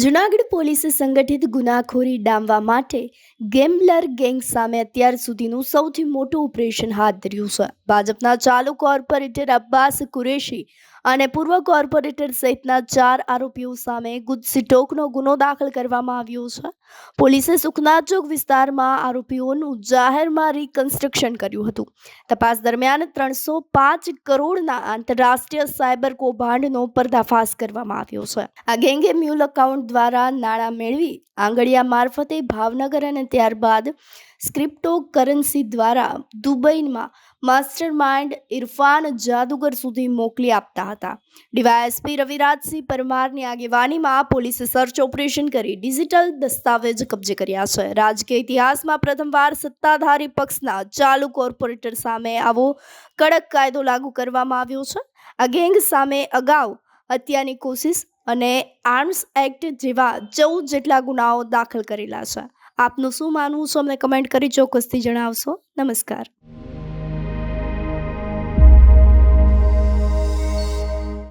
જૂનાગઢ પોલીસે સંગઠિત ગુનાખોરી ડામવા માટે ગેમ્બલર ગેંગ સામે અત્યાર સુધીનું સૌથી મોટું ઓપરેશન હાથ ધર્યું છે. ભાજપના ચાલુ કોર્પોરેટર અબ્બાસ કુરેશી અને પૂર્વ કોર્પોરેટર સહિતના ચાર આરોપીઓ સામે ગુજસીટોકનો ગુનો દાખલ કરવામાં આવ્યો છે. પોલીસે સુખના ચોક વિસ્તારમાં આરોપીઓનું જાહેરમાં રિકન્સ્ટ્રક્શન કર્યું હતું. તપાસ દરમિયાન ત્રણસો પાંચ કરોડના આંતરરાષ્ટ્રીય સાયબર કૌભાંડનો પર્દાફાશ કરવામાં આવ્યો છે. આ ગેંગે મ્યુલ એકાઉન્ટ દ્વારા નાણાં મેળવી આંગળીયા મારફતે ભાવનગર અને ત્યારબાદ સ્ક્રિપ્ટો કરન્સી દ્વારા દુબઈમાં માસ્ટર માઇન્ડ ઇરફાન જાદુગર સુધી મોકલી આપતા હતા. ડીવાયએસપી રવિરાજસિંહ પરમારની આગેવાનીમાં પોલીસે સર્ચ ઓપરેશન કરી ડિજિટલ દસ્તાવેજ કબજે કર્યા છે. રાજકીય ઇતિહાસમાં પ્રથમવાર સત્તાધારી પક્ષના ચાલુ કોર્પોરેટર સામે આવો કડક કાયદો લાગુ કરવામાં આવ્યો છે. આ ગેંગ સામે અગાઉ હત્યાની કોશિશ અને આર્મ્સ એક્ટ જેવા ચૌદ જેટલા ગુનાઓ દાખલ કરેલા છે. આપનું શું માનવું છે? અમને કમેન્ટ કરી ચોક્કસથી જણાવશો. નમસ્કાર.